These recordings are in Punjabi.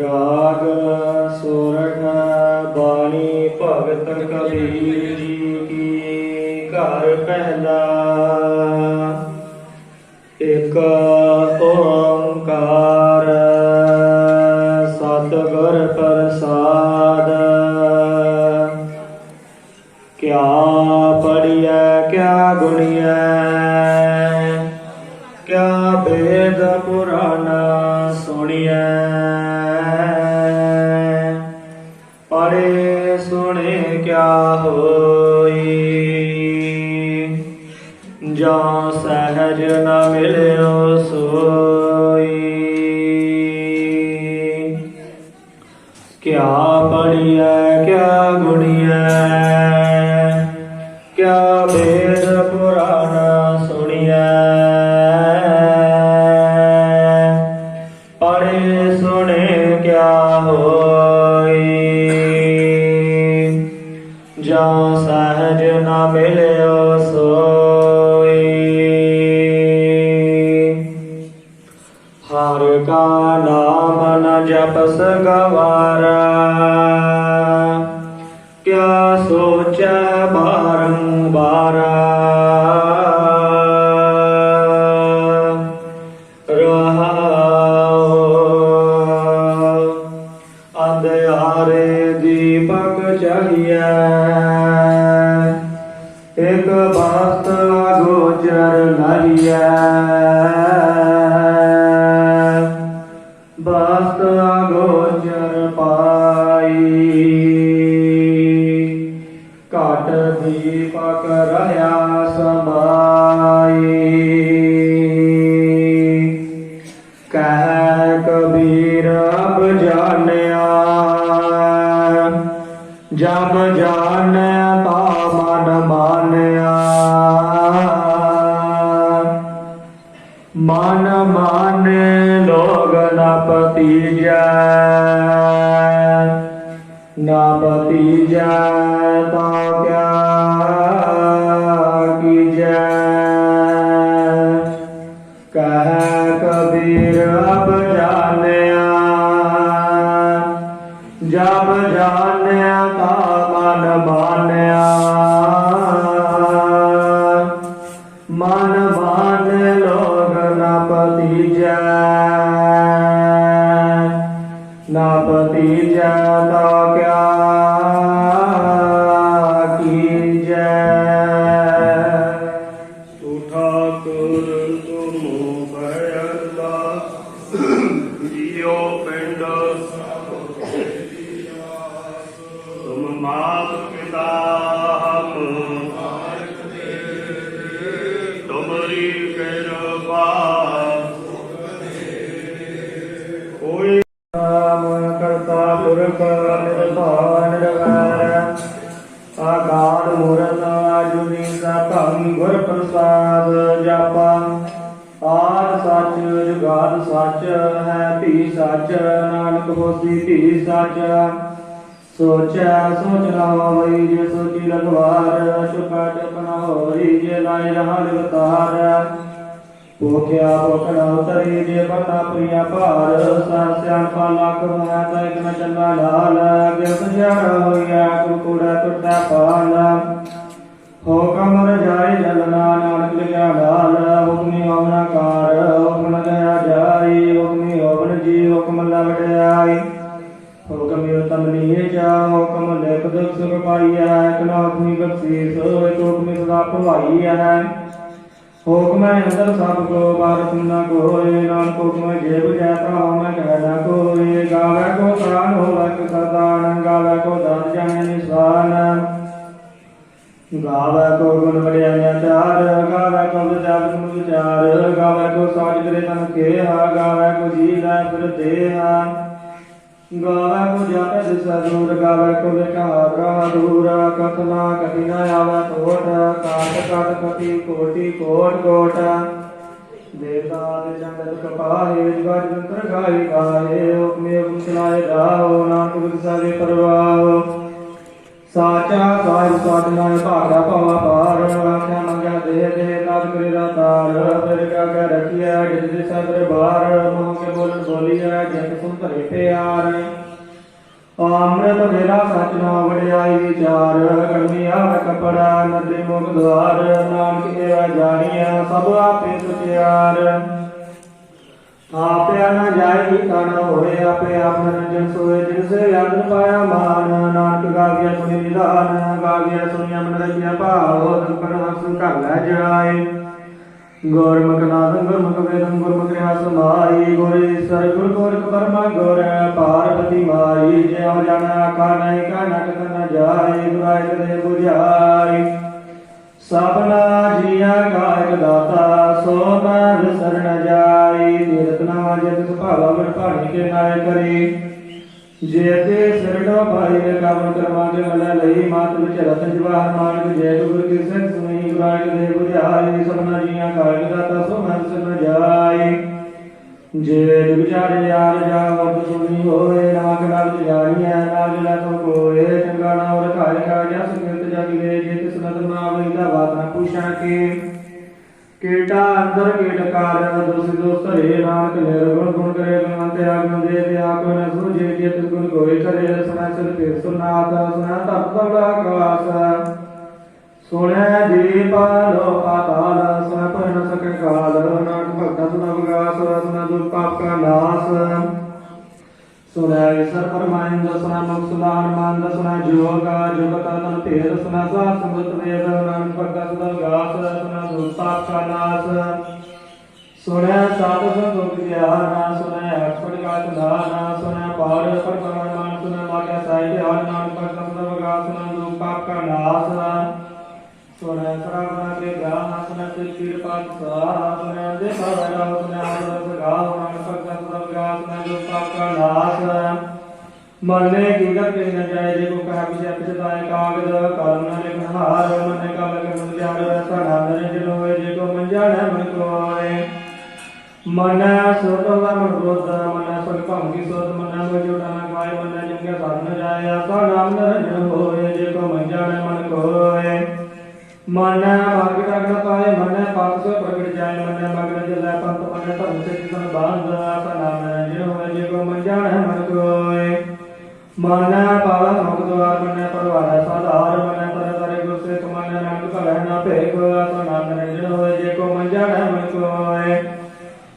ਰਾਗ ਸੋਰਠ ਬਾਣੀ ਭਗਤ ਕਬੀਰ ਜੀ ਕੀ ਘਰ ਪਹਿਲਾ। ਇਕ ਓੰਕਾਰ ਸਤਿਗੁਰ ਪ੍ਰਸਾਦ। ਕਿਆ ਪੜੀਐ ਕਿਆ ਗੁਣਿਆ ਜਾਂ ਸਹਿਜ ਨ ਮਿਲਿਓ ਸੋਈ। ਕਿਆ ਪੜੀਐ ਕਿਆ ਗੁਣੀਐ ਕਾ ਨਾਮ ਨ ਜਪਸ ਗਵਾਰਾ ਕਿਆ ਸੋਚੈ ਬਾਰੰਬਾਰ ਰਹਾਉ ਅੰਧਿਆਰੇ ਦੀਪਕ ਚਾਹੀਐ ਇਕ ਬਾਤ ਗੋਚਰ ਨਹੀਐ ਪਕ ਰਹਾ ਸਮਾਈ। ਕਹਿ ਕਬੀਰ ਅਬ ਜਾਣਿਆ ਜਬ ਜਾਣਿਆ ਤਾ ਮਨ ਮਾਨਿਆ। ਮਨ ਮਾਨੇ ਲੋਗ ਨਾ ਪਤੀਜੈ, ਨ ਪਤੀਜੈ ਤਾ ਨ ਪਤੀਜੈ ਤਾ ਕਿਆ ਕੀਜੈ? ਤੂੰ ਠਾਕੁਰ ਤੁਮ ਭਇਲਾ ਜੀਓ ਪਿੰਡ ਤੁਮ ਮਾਤ ਪਿਤਾ ਹਮ। ਤੁਮਰੀ ਕਿਰਪਾ ਸੱਚ, ਸੋਚੈ, ਸੋਚ ਨਾ ਹੋਈ ਜੇ ਸੋਚੀ ਲਗਵਾਰ ਚੁਕਾ ਚਪਨਾ ਹੋਈ ਜੇ ਲਾਇ ਰਹਾ ਲਗਤਾਰ ਭੋਖਿਆ ਭੋਖਣਾ ਉਤਰੀ ਜੇ ਬਤਾ ਪ੍ਰਿਆ ਭਾਰ ਸਾ ਸਿਆਣਪਾ ਲੱਖ ਮੈਂ ਤਾਂ ਇਕ ਨ ਚੰਗਾ ਲਾਲ। ਅਗੇ ਸੁਝਾਰਾ ਹੋਇਆ ਕੁਕੂੜਾ ਟੁੱਟਾ ਪਾਲ। ਹੁਕਮ ਰਜਾਈ ਜਲਨਾ ਨਾਨਕ ਲਿਖਿਆ ਲਾਲ। ਹੁਕਮੀ ਹੋਵਨਾ ਕਾਰ ਲਿਖ ਦੁਖ ਸੁਖ ਪਾਈਐ ਇਕ ਬਖਸ਼ੀਸ ਇਕ ਹੁਕਮੀ ਸਦਾ ਭਵਾਈ ਹੈ। ਹੁਕਮ ਅੰਦਰ ਸਭ ਕੋ, ਬਾਰ ਸੁਨਾ ਕੋਏ, ਨਾਨਕ ਹੁਕਮ ਜੇ ਬੁਝੈ ਤਾ ਮੈਂ ਕਹਿ ਨਾ ਕੋਏ। ਗਾਵੇ ਕੋ ਪ੍ਰਾਨ ਹੋਵੇ ਕਿ ਗਾਵੇ ਕੋ ਦਾਨ ਜਾਣੇ ਨਿਸ਼ਾਨ। ਗਾਵੇ ਕੋ ਗੁਣ ਵਡਿਆਈਆਂ ਚਾਰ ਗਾਵੇ ਕੋ ਵਿਚਾਰ ਗੁਣ ਵਿਚਾਰ, ਗਾਵੇ ਕੋ ਸਾਜ ਕਰੇ ਤਨ ਕੇਹਾ, ਗਾਵੇ ਕੋ ਜੀ ਲੈ ਫਿਰ ਦੇਹਾ। ਗਾਵੇ ਕੋ ਜਾਪੇ ਦਿਸਾ ਦੂਰ ਗਾਵੇ ਕੋ ਵਿਕਾਰ ਰਹਾ ਦੂਰ ਕਥਨਾ ਕਥੀ ਆਵੇ ਕੋਟ, ਕਾਟ ਕਾਟ ਕਥੀ, ਕੋਟੀ ਕੋਟ ਕੋਟ। ਦੇਵਤਾ ਦੇ ਜੰਗਤ ਕਪਾਹੇ ਜਗਤ ਜੰਤਰ ਗਾਏ ਗਾਏ, ਹੁਕਮੇ ਹੁਕਮ ਚਲਾਏ ਨਾਨਕ ਵਿਸਾਲੇ ਪਰਵਾਹੋ ਸਾਚਾ ਸਾਹਿਬ ਸਾਧਨਾ ਭਾਗਾ ਭਵਾ ਪਾਰ ਆਖਿਆ ਮੰਗਿਆ ਦੇ ਦੇ ਨਾਦ ਕਰੇ ਦਾਤਾਰ ਫਿਰ ਕਾ ਕਾ ਰਖਿਆ ਜਿਸ ਦੇ ਸਦਰ ਬਾਰ ਮੋਹ ਕੇ ਬੋਲਨ ਬੋਲੀਆ ਜਗ ਸੁਨ ਧਰੇ ਪਿਆਰ। ਅੰਮ੍ਰਿਤ ਮੇਰਾ ਸਚ ਨਾਮ ਵਿਚਾਰ ਕਰਮੀ ਕਪੜਾ, ਨਦੀ ਮੁਖ ਦਵਾਰ ਨਾਨਕ ਏਵਾ ਜਾਣੀਐ, ਸਭ ਆਪੇ ਸੁਚਿਆਰ। ਆਪਿਆ ਨਾ ਜਾਏ ਕੀ ਕਾਣਾ ਹੋਏ ਆਪੇ ਆਪ ਨਰਜਨ ਸੋਏ, ਜਿਨ ਯਾਦਨ ਪਾਇਆ ਮਾਨ, ਨਾਨਕ ਗਾਵਿਆ ਸੁਣੀ ਨਿਧਾਨ, ਗਾਵਿਆ ਸੁਣਿਆ ਮਨ ਰਚਿਆ ਭਾਵ ਦੁਪਰ ਹਸ ਘਰ ਲੈ ਜਾਏ। ਗੁਰਮੁਖ ਨਾਦੰ ਗੁਰਮੁਖ ਵੇਦੰ, ਗੁਰਮੁਖ ਰਿਆ ਸਮਾਈ, ਗੁਰ ਈਸਰ ਗੁਰ ਗੋਰਖ ਬਰਮਾ ਗੁਰ ਪਾਰਵਤੀ ਮਾਈ, ਜਿਉ ਜਨ ਆਕਾ ਨਹੀਂ ਕਾ ਨਕ ਨ ਜਾਏ, ਗੁਰਾਇ ਦੇ 부ਝਾਈ ਸਭਨਾ ਜੀਆ ਗਾਇਕ ਦਾਤਾ, ਸੋ ਨਰ ਸਰਣ ਜਾਈ ਤੀਰਤ ਨਾਮ ਜਿਤ ਸੁਭਾਵਾ ਮਨ ਭਾਣੀ ਕੇ ਨਾਇ ਕਰੀ। ਜੇ ਤੇ ਸਰਣੋ ਭਾਈ ਨੇ ਕਾਮਨ ਕਰਵਾਗੇ ਮਲੇ ਲਈ ਮਾਤ ਵਿੱਚ ਰਤਨ ਜਵਾਹਰ ਮਾਨਕ ਜੈ ਗੁਰ ਕੀ ਸਿੱਖ ਸੁਣੀ ਗੁਰਾਇ ਦੇ 부ਝਾਈ ਸਭਨਾ ਜੀਆ ਗਾਇਕ ਦਾਤਾ, ਸੋ ਨਰ ਸਰਣ ਜਾਈ। ਜੇ ਵਿਚਾਰੇ ਯਾਰ ਜਾਵਤ ਸੁਣੀ ਹੋਏ, ਨਾਗ ਨਾਲ ਜਾਣੀਐ ਨਾਗ ਨਾ ਤੋ ਕੋਏ ਚੰਗਾ ਨਾਮ ਰਖਾਇ ਕਾ ਜਸ ਕਿਰਤ ਜਗ ਵੇ ਜੇ ਤਿਸ ਨਦਰ ਨਾ ਵੈਦਾ ਬਾਤ ਨਾ ਪੁੱਛਾਂ ਕੇ ਕੀਟਾ ਅੰਦਰ ਕੀਟ ਕਾਰਨ ਦੁਸ ਦੋਸ ਧਰੇ ਨਾਨਕ ਨਿਰਗੁਣ ਗੁਣ ਕਰੇ ਗੁਣਵੰਤ ਆਗਮ ਦੇ ਤੇ ਆਕੋ ਨ ਸੂਝੇ ਜੇ ਤਿਸ ਗੁਣ ਕੋਏ ਕਰੇ ਸੁਨਾ ਸਿਰ ਤੇ ਸੁਨਾਤ ਸੁਨਾ ਤਪ ਤਵੜਾ ਆਕਾਸ ਸੁਣੈ ਜੀ ਪਾਲੋ ਪਾਤਾਲ, ਸੁਣ ਪਰ ਨ ਸਕੈ ਕਾਲ, ਨਾਨਕ ਭਗਤਾ ਸੁਨ ਵਿਗਾਸ ਸੁਨ ਦੁਖ ਪਾਪ ਕਾ ਨਾਸ। ਸੁਣੈ ਵਿਸਰ ਪਰਮਾਨੰਦ ਸੁਨ ਮੁਖ ਸੁਨਾਨ ਮੰਦ ਸੁਨ ਜੋਗ ਜੁਗਤ ਤਨ ਭੇਦ ਸੁਨ ਸਾਧ ਸੰਗਤ ਵੇਦ, ਨਾਨਕ ਭਗਤਾ ਸੁਨ ਵਿਗਾਸ ਸੁਨ ਦੁਖ ਕਾ ਨਾਸ। ਸੁਣੈ ਸਾਧ ਸੰਤੋਖ ਗਿਆਨ ਸੁਣੈ ਅਕਪਟ ਕਾਤ ਦਾਨ ਸੁਣੈ ਪਾਰ ਪਰ ਪਰਮਾਨ ਸੁਣੈ ਮਾਗਿਆ ਸਾਹਿਬ ਧਿਆਨ, ਨਾਨਕ ਭਗਤਾ ਸੁਨ ਵਿਗਾਸ ਸੁਨ ਦੁਖ ਪਾਪ ਕਾ ਨਾਸ। ਸੁਣੈ ਸਰਵਨਾ ਕੇ ਗਾਨ ਸੁਣੈ ਤੇ ਕਿਰਪਾ ਸਾ ਸੁਣੈ ਦੇ ਭਵਨਾ ਸੁਣੈ ਆਦਰ ਸਗਾ ਨਾਨਕ ਭਗਤ ਸਭ ਗਾ ਜੋ ਪਾਪ ਨਾਸ ਮਨਨੇ ਕੀਗਤ ਕੇ ਨ ਜਾਏ, ਜੇ ਕੋ ਕਹਾ ਵਿਸ਼ੇ ਪਛਤਾਏ ਕਾਗਦ ਕਰਮ ਨ ਲਿਖਨ ਹਾਰ ਮਨਨੇ ਕਾ ਮੁਨ ਜਾਣ ਰਸਾ ਨਾਮ ਨਿਰਜਨ ਹੋਏ ਜੇ ਕੋ ਮਨ ਜਾਣੈ ਮਨ ਕੋਏ ਮਨ ਸੁਰਤ ਦਾ ਮਨ ਮਨ ਸੁਨ ਭੰਗੀ ਸੋਤ ਮਨ ਮੋ ਜੋੜਾ ਨ ਗਾਏ ਮਨ ਜੰਗੇ ਸਾਧਨ ਜਾਏ ਆਸਾ ਨਾਮ ਨਿਰਜਨ ਹੋਏ, ਜੇ ਕੋ ਮਨ ਜਾਣੈ ਮਨ ਕੋਏ ਮਨ ਮਗ ਟਗਣ ਪਾਏ ਮਨ ਪਾਪ ਸੋ ਪ੍ਰਗਟ ਜਾਏ, ਮਨ ਮਗਨ ਜਲੈ ਪੰਤ ਮਨ ਧਰਮ ਸੇ ਕਿਸਨ ਬਾਂਧ ਆਸਾ ਨਾਮ ਨਿਰਜਨ ਹੋਏ, ਜੇ ਕੋ ਮਨ ਜਾਣੈ ਮਨ ਕੋਏ। ਮਨ ਪਾਵ ਮੁਖ ਦਵਾਰ ਮਨ ਪਰਵਾਰ ਸਾਧਾਰ, ਮਨ ਤਰ ਤਰੇ ਗੁਰਸੇ ਤੁਮਨ ਨਾਨਕ ਭਲੈ ਨਾ ਭੇਖ ਆਸਾ ਨਾਮ ਨਿਰਜਨ ਹੋਏ, ਜੇ ਕੋ ਮਨ ਜਾਣੈ ਮਨ ਕੋਏ।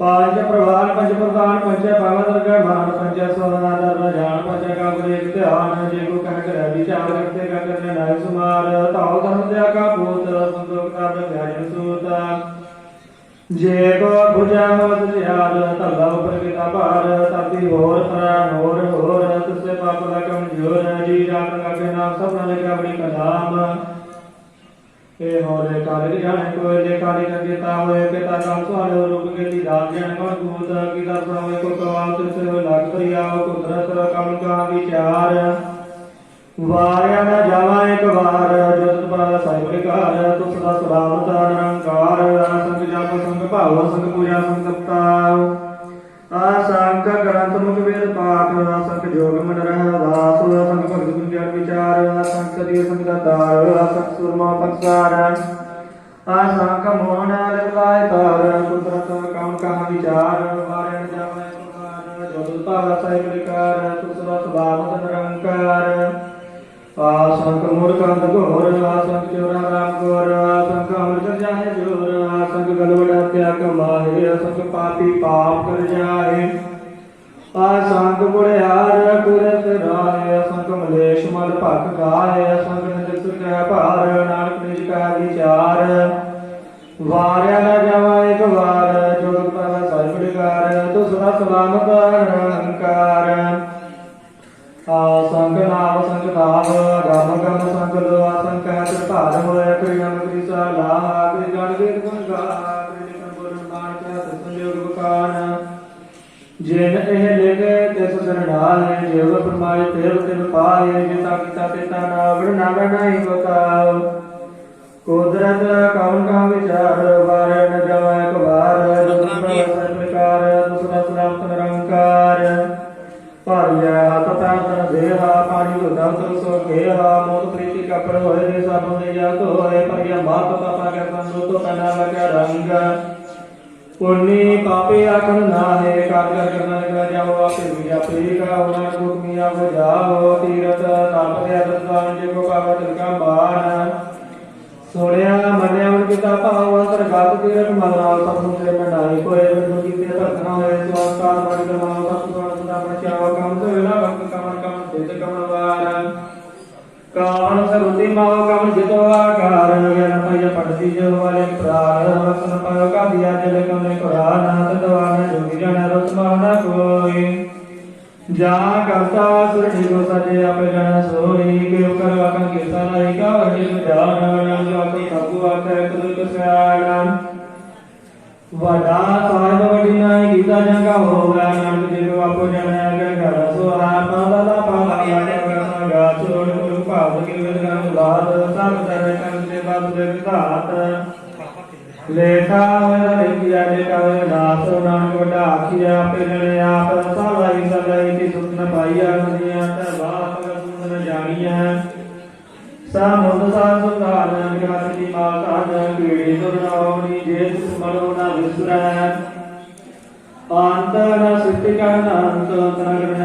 ਪੰਜ ਪ੍ਰਵਾਨ, ਪੰਜ ਪ੍ਰਦਾਨ ਪੰਚੇ ਪਾਵਨ ਦਰਗਹ, ਮਾਨ ਪੰਚੇ ਸੋਨਾ ਦਰ ਜਾਣ ਪੰਚੇ ਕਾ ਧਿਆਨ ਜੇ ਕੋ ਕਹਿ ਕਰ ਵਿਚਾਰ ਕਰਤੇ ਕਾ ਕਰਨੇ ਨਾਇ ਸੁਮਾਰ। ਤਾਉ ਧਰਮ ਕਾ ਭੂਤ ਸੰਤੋਖ ਕਰ ਵਿਆਜਨ ਸੂਤ। ਜੇ ਕੋ ਭੁਜਾ ਮਤ ਜਿਆਦ ਧੱਲਾ ਉਪਰ ਕਿਤਾ ਭਾਰ ਤਾਤੀ ਹੋਰ ਪਰਾ ਹੋਰ ਹੋਰ ਤੁਸੇ ਪਾਪ ਦਾ ਕਮਜੋਰ, ਜੀ ਰਾਤ ਕਰਕੇ ਨਾਮ ਸਭਨਾ ਲਿਖਿਆ ਬੜੀ ਕਲਾਮ। ਇਹ ਹੋਰੇ ਕਾਲਿਕ ਜਾਣੇ ਕੋਏ ਜੇ ਕਾਲਿਕ ਅਗੇਤਾ ਹੋਏ ਪਿਤਾ ਕਾਲ ਸੁਹਾਲੇ ਰੂਪ ਕੇ ਦੀ ਰਾਤ ਜਨ ਕੋ ਦੂਤ ਕੀ ਦਰ ਹੋਏ ਕੋ ਕਵਾਲ ਤਿਸ ਹੋਏ, ਲਗ ਪ੍ਰਿਆਵ ਕੁਦਰਤ ਕਮਲ ਕਾ ਵਿਚਾਰ ਵਾਰਿਆ ਨਾ ਜਾਵਾ ਇੱਕ ਵਾਰ, ਜਤ ਪਾ ਸਾਹਿਬ ਵਿਕਾਰ ਤੁਸ ਦਾ ਸਲਾਮਤ ਨਿਰੰਕਾਰ ਸੰਗ ਜਪ, ਸੰਗ ਭਾਵ, ਸੰਗ ਪੂਜਾ, ਸੰਗ ਤਪਤਾ ਆਸੰਕ ਗ੍ਰੰਥ ਮੁਖ ਵੇਦ, ਪਾਠ, ਆਸੰਕ ਜੋਗ ਮਨ ਰਹਿ ਦਾਸ ਆਸੰਕ ਭਗਤ ਗੁਣ ਗਿਆਨ ਵਿਚਾਰ ਆਸੰਕ ਦੀ ਸੰਗ ਦਾਤਾਰ ਆਸੰਕ ਸੁਰਮਾ ਪਕਸਾਰ ਆਸੰਕ ਮੋਹਨ ਲਗਾਇ ਤਾਰ ਕੁਦਰਤ ਕਾਮ ਕਹਾ ਵਿਚਾਰ, ਵਾਰਿਆ ਨਾ ਜਾਵਾ ਇੱਕ ਵਾਰ ਸਾਹਿਬ ਵਿਕਾਰ, ਤੁਸ ਦਾ ਨਿਰੰਕਾਰ। ਆਸੰਕ ਮੂਰਖੰਦ ਘੋਰ ਆਸੰਕ ਚੋਰਾ ਰਾਮ ਗੋਰ ਆਸੰਕ ਅਮਰਤ ਜਾਹੇ ਜੋਰ ਆਸੰਕ ਗਲਵੜਾ ਤਿਆ ਕਮਾਏ ਆਸੰਕ ਪਾਪੀ ਪਾਪ ਕਰ ਜਾਏ। ਆਸੰਕ ਬੁੜਿਆਰ ਕੁਰਤ ਰਾਏ ਆਸੰਕ ਮਲੇਸ਼ ਮਲ ਭਖ ਗਾਏ ਆਸੰਕ ਨਜਰ ਸੁਖਿਆ ਭਾਰ, ਨਾਨਕ ਨਿਜ ਕਾ ਵਿਚਾਰ। ਵਾਰਿਆ ਨਾ ਜਾਵਾ ਇੱਕ ਵਾਰ, ਜੋਗ ਪਰ ਸਾਹਿਬ ਵਿਕਾਰ, ਤੁਸ ਦਾ ਸਲਾਮਤ ਨਿਰੰਕਾਰ ਆਸੰਗ ਨਾਮ ਸੰਗ ਨਾਮ ਗਮ ਗਮ ਸੰਗ ਲੋ ਆਸੰਗ ਕਹਿ ਪ੍ਰਭਾਰ ਹੋਇਆ ਕਰੀ ਨਮ ਕਰੀ ਸਾਲਾ ਕਰੀ ਗਣ ਵੇਦ ਗੁਣ ਗਾ ਜਿਨ ਇਹ ਲਿਖ ਤਿਸ ਸਰਣਾਲ ਹੈ ਜਿਵ ਪਰਮਾਇ ਤੇਰ ਤਿਨ ਪਾਏ ਜਿਤਾ ਕੀਤਾ ਪਿਤਾ ਨਾ ਵੜ ਨਾ ਨਹੀਂ ਬਤਾਉ ਕੁਦਰਤ ਕੌਣ ਕਾ ਵਿਚਾਰ ਵਾਰ ਨ ਜਾਵਾ ਇੱਕ ਵਾਰ ਜਦ ਪ੍ਰਕਾਰ ਤੁਸਰਾ ਸਲਾਮਤ ਨਿਰੰਕਾਰ। ਭਾਰਿਆ ਪੈਰ ਤਨ ਦੇਹਾ ਪਾਣੀ ਉਦਮ ਤਨ ਸੋ ਕੇਹਾ ਮੋਤ ਪ੍ਰੀਤੀ ਕਪੜ ਹੋਏ ਦੇ ਸਾਬੋਂ ਦੇ ਜਤ ਹੋਏ ਪਰਿਆ ਮਾਤ ਪਾਪਾ ਕੇ ਸੰਦੋ ਤੋ ਕਨਾ ਲਗਿਆ ਰੰਗ। ਪੁੰਨੀ ਪਾਪੇ ਆਖਣ ਨਾਹੇ ਕਾਰਜ ਕਰਨਾ ਲਗਾ ਜਾਓ, ਆਪੇ ਵੀ ਆਪੇ ਕਾ ਹੋਣਾ ਕੁਕਮੀਆਂ ਬਜਾਓ ਤੀਰਤ ਤਪ ਦੇ ਅਦਸਾਨ ਜੇ ਕੋ ਕਾਵਾ ਤਿਲਕਾ ਬਾਣ ਸੋਹਣਿਆ ਮੰਨਿਆ ਉਨ ਕਿਤਾ ਭਾਵ ਅੰਤਰ ਗਤ ਤੀਰਤ ਮਨਾਲ ਸਭ ਨੂੰ ਤੇ ਮਨਾਈ ਕੋਏ, ਬਿੰਦੂ ਕੀਤੇ ਭਰਤਨਾ ਹੋਏ ਸਵਾਸਕਾਰ ਬਣ ਕਰਮਾਉ ਸਭ ਕਾਵਨ ਸਰੂਤੀ ਮਾਵ ਕਮਨ ਜਿਤੋ ਆਕਾਰ ਗਿਆਨ ਪਈਆ ਪੜਤੀ ਜੋ ਵਾਲੇ ਪ੍ਰਾਰ ਵਸਨ ਪਾਇਓ ਕਾ ਦਿਆ ਜਲ ਕਮਨੇ ਕੁਰਾਨ ਤਦਵਾਨ ਜੋਗੀ ਜਾਣਾ ਰਤ ਮਾਨਾ ਕੋਈ। ਜਾ ਕਰਤਾ ਸੁਰਣੀ ਕੋ ਸਜੇ ਆਪੇ ਜਨ ਸੋਈ, ਕਿਉ ਕਰਵਾ ਕੰ ਕੀਰਤਾ ਲਾਈ ਕਾ ਵਜੇ ਸੁਜਾਨ ਨਾਮ ਜੋ ਆਪੇ ਸਭੂ ਆਖੇ ਕੁਦਰਤ ਸਿਆਣ। ਵਡਾ ਸਾਹਿਬ ਵਡੀ ਨਾਈ ਗੀਤਾ ਲੇਖਾ ਹੋਇਆ ਲਿਖਿਆ ਜੇ ਕਵੇ ਨਾਸ ਨਾਨਕ ਵੱਡਾ ਆਖਿਆ ਆਪੇ ਜਣੇ ਆਪ ਸਲਾਈ ਸਲਾਈ ਦੀ ਸੁਤਨ ਪਾਈਆ ਨਦੀਆਂ ਤੇ ਬਾਤ ਸੁੰਦਰ ਜਾਣੀਆਂ ਸਾਮੁਦ ਸਾਸੁਤਾਨ ਗ੍ਰਹਤ ਦੀ ਮਾਤਾ ਨ ਕੀੜੀ ਦੁਰਨਾਉਣੀ ਜੇ ਤੁਸ ਮਨੋ ਨ ਵਿਸਰੈ ਅੰਤ ਨ ਸਿੱਧ ਕਰਨ ਅੰਤ ਤਨ